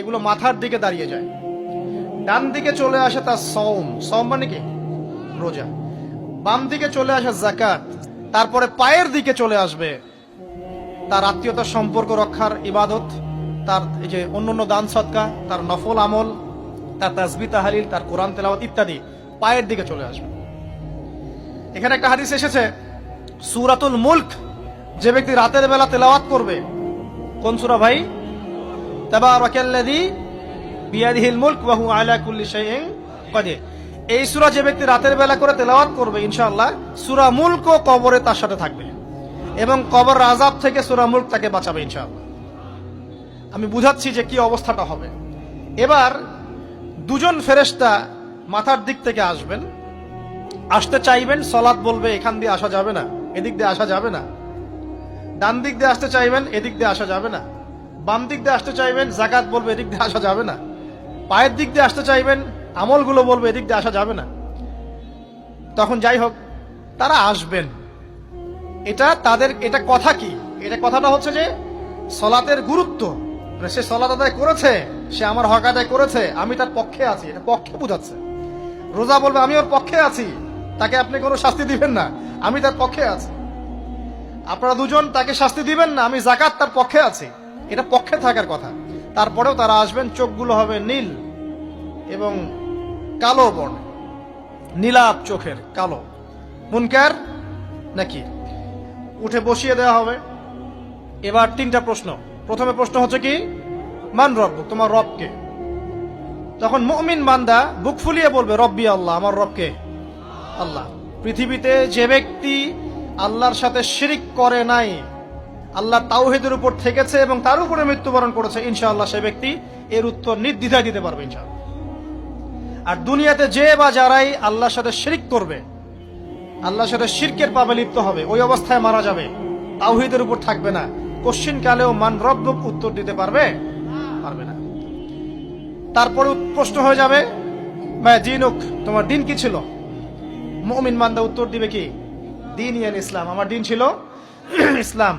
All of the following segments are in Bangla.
এগুলো মাথার দিকে দাঁড়িয়ে যায়। ডান দিকে চলে আসে তার সৌম সৌম মানে কি? রোজা। বাম দিকে চলে আসে জাকাত তারপরে পায়ের দিকে চলে আসবে তার আত্মীয়তার সম্পর্ক রক্ষার ইবাদত, তার এই যে অন্যান্য দান সৎকা তার নফল আমল, তার তাজবি তাহালিল, তার কোরআন তেলাওয়াত ইত্যাদি পায়ের দিকে চলে আসবে। এখানে একটা হাদিস এসেছে, সুরাতুল মুল্ক। যে ব্যক্তি রাতের বেলা তেলাওয়াত করবে, কোন সুরা ভাই? তাবারাকাল্লাযী বিয়াদিহিল মুলক ওয়া হুয়া আলা কুল্লি শাইইন এই সূরা যে ব্যক্তি রাতের বেলা করে তেলাওয়াত করবে, ইনশাআল্লাহ, সূরা মুলক ও কবরে তার সাথে থাকবে। এবং কবর আযাব থেকে সূরা মুলক তাকে বাঁচাবে, ইনশাআল্লাহ। আমি বুঝাচ্ছি যে কি অবস্থাটা হবে। এবার দুজন ফেরেশতা মাথার দিক থেকে আসবেন। আসতে চাইবেন, সলাৎ বলবে, এখান দিয়ে আসা যাবে না, এদিক দিয়ে আসা যাবে না। ডান দিক দিয়ে আসতে চাইবেন, এদিক দিয়ে আসা যাবে না। বাম দিক দিয়ে আসতে চাইবেন, জাকাত বলবে এদিক দিয়ে আসা যাবে না। পায়ের দিক দিয়ে আসতে চাইবেন, আমলগুলো বলবে এদিক দিয়ে আসা যাবে না। তখন যাই হোক, তারা আসবেন। এটা তাদের, এটা কথা কি? এটা কথাটা হচ্ছে যে, সলাতের গুরুত্ব। মানে সে সলাত আদায় করেছে, সে আমার হক আদায় করেছে, আমি তার পক্ষে আছি, এটা পক্ষে বোঝাচ্ছে। রোজা বলবে, আমি ওর পক্ষে আছি, তাকে আপনি কোনো শাস্তি দিবেন না, আমি তার পক্ষে আছি। আপনারা দুজন তাকে শাস্তি দিবেন না, আমি জাকাত তার পক্ষে আছি। এটা পক্ষে থাকার কথা। তারপরেও তারা আসবেন, চোখগুলো হবে নীল এবং কালো বর্ণ। নীলাপ চোখের কালো। মুনকার নাকি উঠে বসিয়ে দেওয়া হবে। এবার তিনটা প্রশ্ন। প্রথমে প্রশ্ন হচ্ছে কি? মান রব তোমার রবকে তখন মুমিন বান্দা বুক ফুলিয়ে বলবে, রব্বি আল্লাহ, আমার রবকে আল্লাহ। পৃথিবীতে যে ব্যক্তি আল্লাহর সাথে শিরিক করে নাই আল্লাহ তাওহিদের উপর থেকেছে এবং তার উপরে মৃত্যুবরণ করেছে, ইনশাআল্লাহ সে ব্যক্তি এর উত্তর নির্দ্বিধায় দিতে পারবে আর দুনিয়াতে যে বা যারাই আল্লাহর সাথে শিরিক করবে, আল্লাহর সাথে শিরকের পাবে লিপ্ত হবে, ওই অবস্থায় মারা যাবে, তাওহিদের উপর থাকবে না। কোশ্চিন কালেও মান রব্বক উত্তর দিতে পারবে? পারবে না। তারপরে প্রশ্ন হয়ে যাবে, ভাই দিনুক তোমার দিন কি ছিল? মমিন মান্দা উত্তর দিবে কি? দিন ইয়ান ইসলাম। আমার দিন ছিল ইসলাম।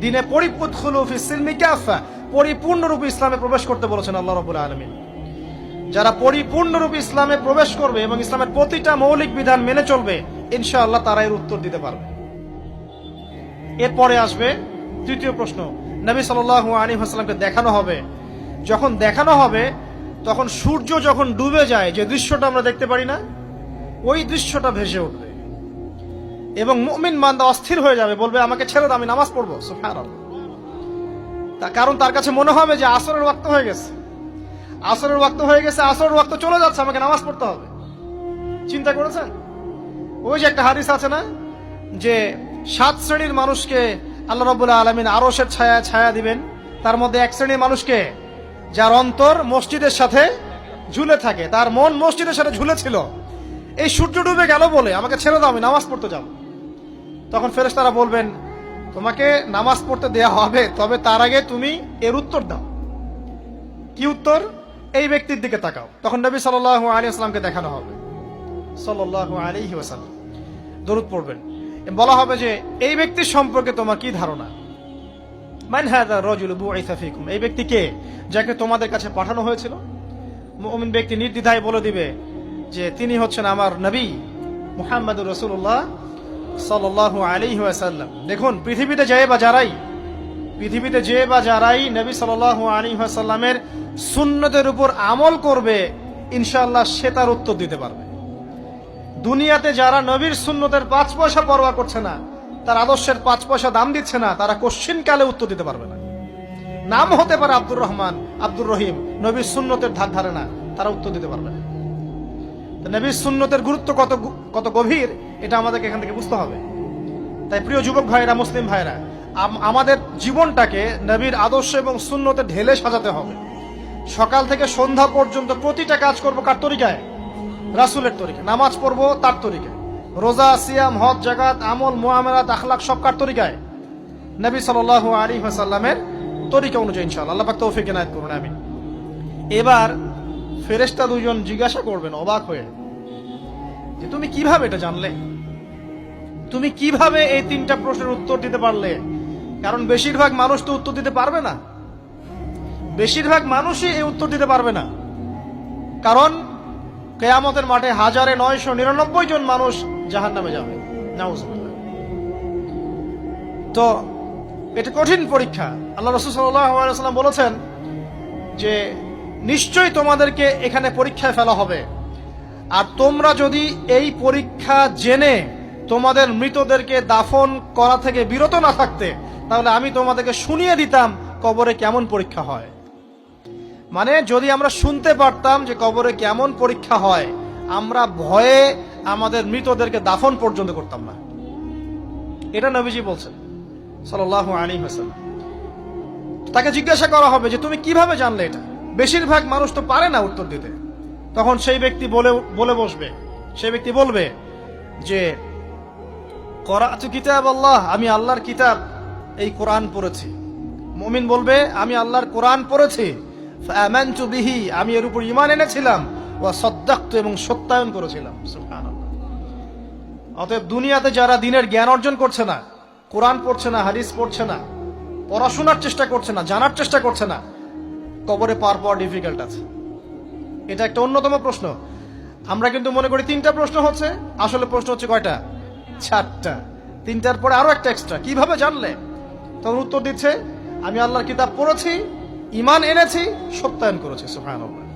দিনে পরিপূর্ণরূপে ইসলামে প্রবেশ করতে বলেছেন আল্লাহ রবুল আলমিন। যারা পরিপূর্ণরূপে ইসলামে প্রবেশ করবে এবং ইসলামের প্রতিটা মৌলিক বিধান মেনে চলবে, ইনশাআল্লাহ তারা এর উত্তর দিতে পারবে। এরপরে আসবে তৃতীয় প্রশ্ন। নবী সাল আলী হাসলামকে দেখানো হবে। যখন দেখানো হবে, তখন সূর্য যখন ডুবে যায়, যে দৃশ্যটা আমরা দেখতে পারি না, ওই দৃশ্যটা ভেসে উঠবে। এবং মুমিন মান্দা অস্থির হয়ে যাবে, বলবে, আমাকে ছেড়ে দাও, আমি নামাজ পড়ব। তা কারণ তার কাছে মনে হবে যে আসরের ওয়াক্ত হয়ে গেছে। আসরের ওয়াক্ত হয়ে গেছে, আসরের ওয়াক্ত চলে যাচ্ছে, আমাকে নামাজ পড়তে হবে। চিন্তা করেছেন? ওই যে একটা হাদিস আছে না, যে সাত শ্রেণির মানুষকে আল্লাহ রবুল্লাহ আলমিন আরসের ছায়া ছায়া দিবেন। তার মধ্যে এক শ্রেণির মানুষকে, যার অন্তর মসজিদের সাথে ঝুলে থাকে, তার মন মসজিদের সাথে ঝুলে ছিল এই সূর্য ডুবে গেল বলে, আমাকে ছেড়ে দাও, আমি নামাজ পড়তে যাব। তখন ফেরেশতারা বলবেন, তোমাকে নামাজ পড়তে দেয়া হবে, তবে তার আগে তুমি এর উত্তর দাও। কি উত্তর? এই ব্যক্তির দিকে তাকাও। তখন নবী সাল আলী আসলামকে দেখানো হবে। সাল্লাহ ওয়াসাল্লাম। দরুদ পড়বেন। বলা হবে যে, এই ব্যক্তির সম্পর্কে তোমার কি ধারণা? এই ব্যক্তি কে যাকে তোমাদের কাছে পাঠানো হয়েছিল? মুমিন ব্যক্তি নির্দ্বিধায় বলে দিবে যে, তিনি হচ্ছেন আমার নবী মুহাম্মদুর রাসূলুল্লাহ ওয়াসাল্লাম। দেখুন, পৃথিবীতে যে বা যারাই, পৃথিবীতে যে বা যারাই নবী সাল্লাল্লাহু আলাইহি ওয়াসাল্লামের সুন্নতের উপর আমল করবে, ইনশাআল্লাহ সে তার উত্তর দিতে পারবে। দুনিয়াতে যারা নবীর সুন্নতের পাঁচ পয়সা পরোয়া করছে না, তার আদর্শের পাঁচ পয়সা দাম দিচ্ছে না, তারা কোশ্চিন কালে উত্তর দিতে পারবে না। নাম হতে পারে আব্দুর রহমান, আব্দুর রহিম, নবীর সুন্নতের ধার ধারে না, তারা উত্তর দিতে পারবে না। নবীর সুন্নতের গুরুত্ব কত কত গভীর, এটা আমাদেরকে এখান থেকে বুঝতে হবে। তাই প্রিয় যুবক ভাইরা মুসলিম ভাইরা আমাদের জীবনটাকে নবীর আদর্শ এবং সুন্নতে ঢেলে সাজাতে হবে। সকাল থেকে সন্ধ্যা পর্যন্ত প্রতিটা কাজ করব কার তরিকায়? রাসুলের তরিকা নামাজ পড়ব তার তরিকায়। রোজা, সিয়াম, হজ জাগাত আমল, মোয়ামেলাত, আখলাক সব কার তরিকায়? নবী সাল আলী সাল্লামের তরিকা অনুযায়ী ইনশাআল্লাহ। আল্লাহ তৌফিক এনায়েত করুন আমি এবার ফেরেশতা দুজন জিজ্ঞাসা করবেন, অবাক হয়ে। যে তুমি কীভাবে এটা জানলে? তুমি কীভাবে এই তিনটা প্রশ্নের উত্তর দিতে পারলে? কারণ বেশিরভাগ মানুষ তো উত্তর দিতে পারবে না। বেশিরভাগ মানুষই এই উত্তর দিতে পারবে না। কারণ কেয়ামতের মাঠে হাজারে নয়শো নিরানব্বই জন মানুষ জাহান নামে যাবে। তো এটা কঠিন পরীক্ষা। আল্লাহ রসুল সাল্লাম বলেছেন যে নিশ্চয়ই তোমাদেরকে এখানে পরীক্ষায় ফেলা হবে। আর তোমরা যদি এই পরীক্ষা জেনে তোমাদের মৃতদেরকে দাফন করা থেকে বিরত না থাকতে, তাহলে আমি তোমাদেরকে শুনিয়ে দিতাম কবরে কেমন পরীক্ষা হয়। মানে যদি আমরা শুনতে পারতাম যে কবরে কেমন পরীক্ষা হয়, আমরা ভয়ে আমাদের মৃতদেরকে দাফন পর্যন্ত করতাম না। এটা নবীজি বলছেন সাল্লাহ আলী হাসান তাকে জিজ্ঞাসা করা হবে যে, তুমি কীভাবে জানলে এটা? বেশিরভাগ মানুষ তো পারে না উত্তর দিতে। তখন সেই ব্যক্তি বলে বলে বসবে। সেই ব্যক্তি বলবে যে, করাতু কিতাব আল্লাহ, আমি আল্লাহর কিতাব এই কোরআন পড়েছি। মমিন বলবে, আমি আল্লাহর কোরআন পড়েছি। বিহি, আমি এর উপর ইমান এনেছিলাম। ওয়া সাদ্দাকতু, এবং সত্যায়ন করেছিলাম। অতএব দুনিয়াতে যারা দিনের জ্ঞান অর্জন করছে না, কোরআন পড়ছে না, হাদিস পড়ছে না, পড়াশোনার চেষ্টা করছে না, জানার চেষ্টা করছে না কবরে পার পাওয়া ডিফিকাল্ট আছে। এটা একটা অন্যতম প্রশ্ন। আমরা কিন্তু মনে করি তিনটা প্রশ্ন হচ্ছে, আসলে প্রশ্ন হচ্ছে কয়টা? চারটা। তিনটার পরে আরও একটা এক্সট্রা কীভাবে জানলে? তখন উত্তর দিচ্ছে, আমি আল্লাহর কিতাব পড়েছি ইমান এনেছি, সত্যায়ন করেছি সুহান